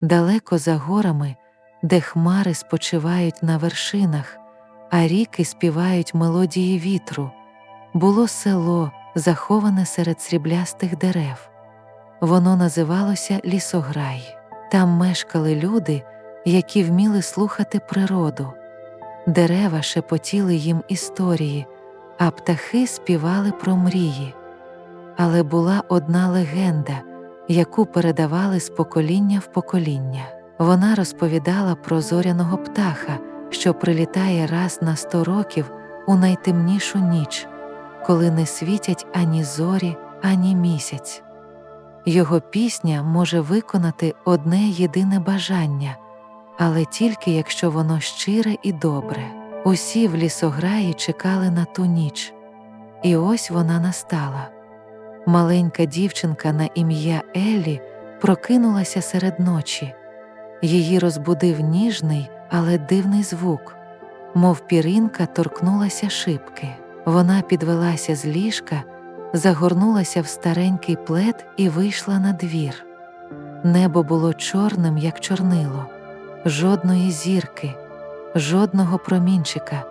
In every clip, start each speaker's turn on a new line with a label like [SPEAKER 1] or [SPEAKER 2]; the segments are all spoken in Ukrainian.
[SPEAKER 1] далеко за горами, де хмари спочивають на вершинах, а ріки співають мелодії вітру, було село, заховане серед сріблястих дерев. Воно називалося Лісограй. Там мешкали люди, які вміли слухати природу. Дерева шепотіли їм історії, а птахи співали про мрії. Але була одна легенда, яку передавали з покоління в покоління. Вона розповідала про зоряного птаха, що прилітає раз на сто років у найтемнішу ніч, коли не світять ані зорі, ані місяць. Його пісня може виконати одне єдине бажання, але тільки якщо воно щире і добре. Усі в лісограї чекали на ту ніч, і ось вона настала. Маленька дівчинка на ім'я Еллі прокинулася серед ночі. Її розбудив ніжний, але дивний звук, мов піринка торкнулася шибки. Вона підвелася з ліжка, загорнулася в старенький плед і вийшла на двір. Небо було чорним, як чорнило, жодної зірки, жодного промінчика,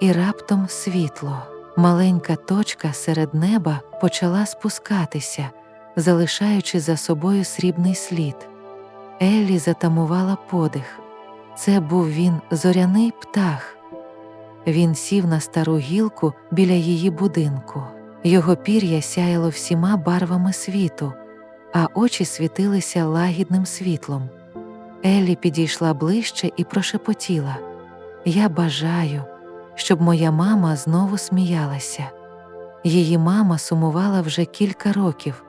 [SPEAKER 1] і раптом світло. Маленька точка серед неба почала спускатися, залишаючи за собою срібний слід. Еллі затамувала подих. Це був він зоряний птах. Він сів на стару гілку біля її будинку. Його пір'я сяяло всіма барвами світу, а очі світилися лагідним світлом. Еллі підійшла ближче і прошепотіла Я бажаю, щоб моя мама знову сміялася. Її мама сумувала вже кілька років.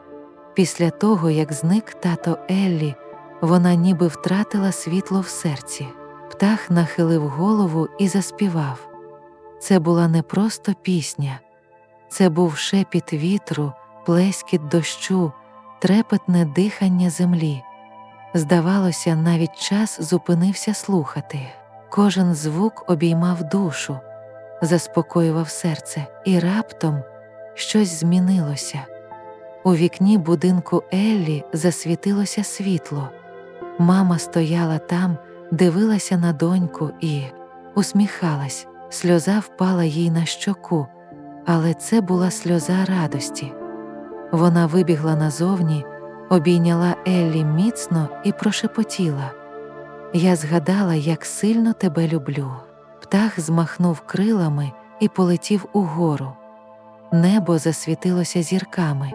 [SPEAKER 1] Після того, як зник тато Еллі, вона ніби втратила світло в серці. Птах нахилив голову і заспівав. Це була не просто пісня, це був шепіт вітру, плескіт дощу, трепетне дихання землі. Здавалося, навіть час зупинився слухати. Кожен звук обіймав душу, заспокоював серце, і раптом щось змінилося. У вікні будинку Еллі засвітилося світло. Мама стояла там, дивилася на доньку і усміхалась, сльоза впала їй на щоку, але це була сльоза радості. Вона вибігла назовні, обійняла Еллі міцно і прошепотіла. Я згадала, як сильно тебе люблю. Птах змахнув крилами і полетів угору. Небо засвітилося зірками,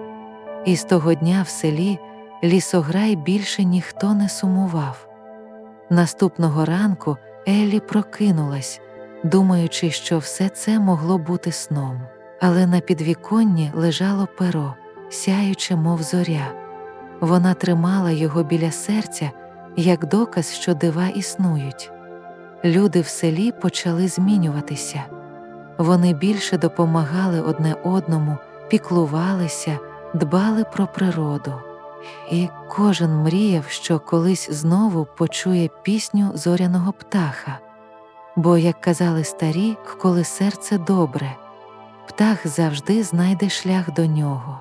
[SPEAKER 1] і з того дня в селі лісограй більше ніхто не сумував. Наступного ранку Еллі прокинулась, думаючи, що все це могло бути сном, але на підвіконні лежало перо, сяюче, мов зоря. Вона тримала його біля серця як доказ, що дива існують. Люди в селі почали змінюватися. Вони більше допомагали одне одному, піклувалися, дбали про природу. І кожен мріяв, що колись знову почує пісню зоряного птаха. Бо, як казали старі, коли серце добре, птах завжди знайде шлях до нього.